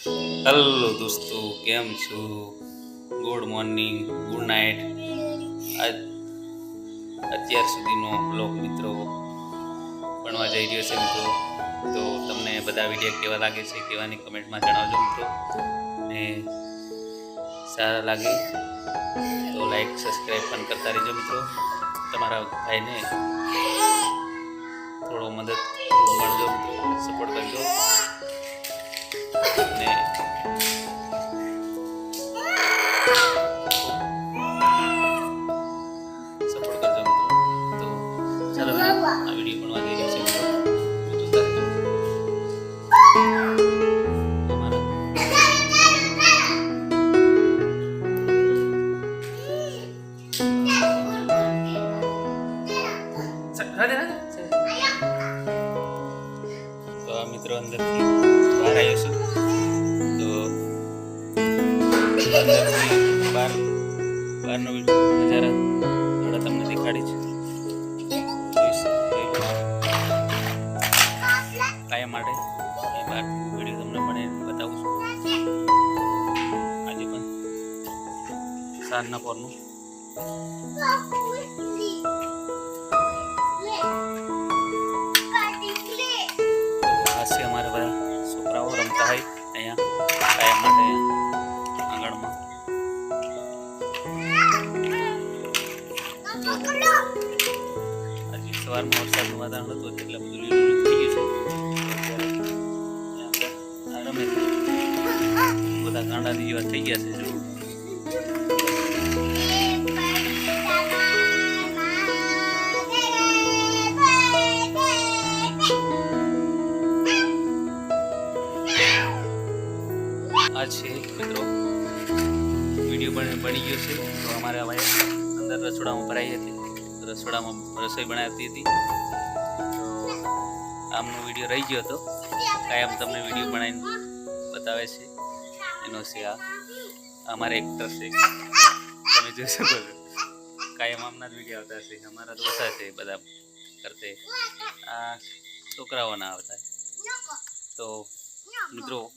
Hello દોસ્તો, કેમ છો? ગુડ મોર્નિંગ ગુડ નાઇટ આજ અત્યાર સુધીનો બ્લોગ મિત્રો ભણવા જઈ રહ્યો છે મિત્રો. તો તમને બધા વીડિયો કેવા લાગે છે કેવાની કમેન્ટમાં જણાવજો મિત્રો. અને સારા લાગે તો લાઈક સબસ્ક્રાઈબ પણ કરતા રહેજો મિત્રો. તમારા ભાઈને થોડો મદદ મળજો મિત્રો સપોર્ટ કરજો. સપોર્ટ કરજો મિત્રો તો ચાલો મિત્રો, આ વીડિયો બનવા જઈ રહ્યો છે મિત્રો તો જોતા રહેજો. અમારા રાધે રાધે તો આ મિત્રો અંદરથી બહાર આવ્યો છું તો અંદરથી બહાર બહારનો નજારા થોડા તમને દેખાડી છે. કાયમ માટે એ બહાર વીડિયો તમને પણ બતાવું છું. આજે પણ સાંજના પોરનું. અમારા બધા છોકરાઓ રમતા હોય અહીંયા કાયમ માટે આંગણમાં. આજે સવારમાં વરસાદનું વાતાવરણ હતું એટલે બધું બધા ગાંડા જેવા થઈ ગયા છે આ છે મિત્રો. વીડિયો બની ગયો છે. તો અમારે હવે અંદર રસોડામાં ભરાઈ હતી. રસોડામાં રસોઈ બનાવતી હતી. તો આમનો વીડિયો રહી ગયો હતો. કાયમ તમને વીડિયો બનાવીને બતાવે છે. એનો છે આ. અમારા એક્ટર છે. તમે જોઈ શકો છો. કાયમ આમના જ વીડિયો આવતા છે અમારા તો ઓછા છે, બધા કરતે. આ છોકરાઓના આવતા તો મિત્રો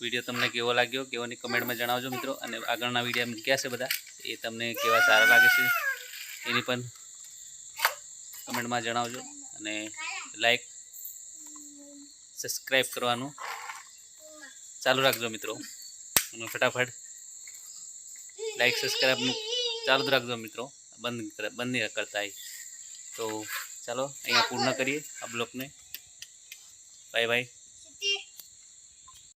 વીડિયો તમને કેવો લાગ્યો, કેવોની કમેન્ટમાં જણાવજો મિત્રો. અને આગળના વીડિયો મૂક્યા છે બધા, એ તમને કેવા સારા લાગે છે, એની પણ કમેન્ટમાં જણાવજો. અને લાઈક સબસ્ક્રાઈબ કરવાનું ચાલુ રાખજો મિત્રો. અને ફટાફટ લાઈક સબસ્ક્રાઈબનું ચાલુ જ રાખજો મિત્રો. બંધ બંધ કરતા તો ચાલો, અહીંયા પૂર્ણ કરીએ આ બ્લોકને. Bye bye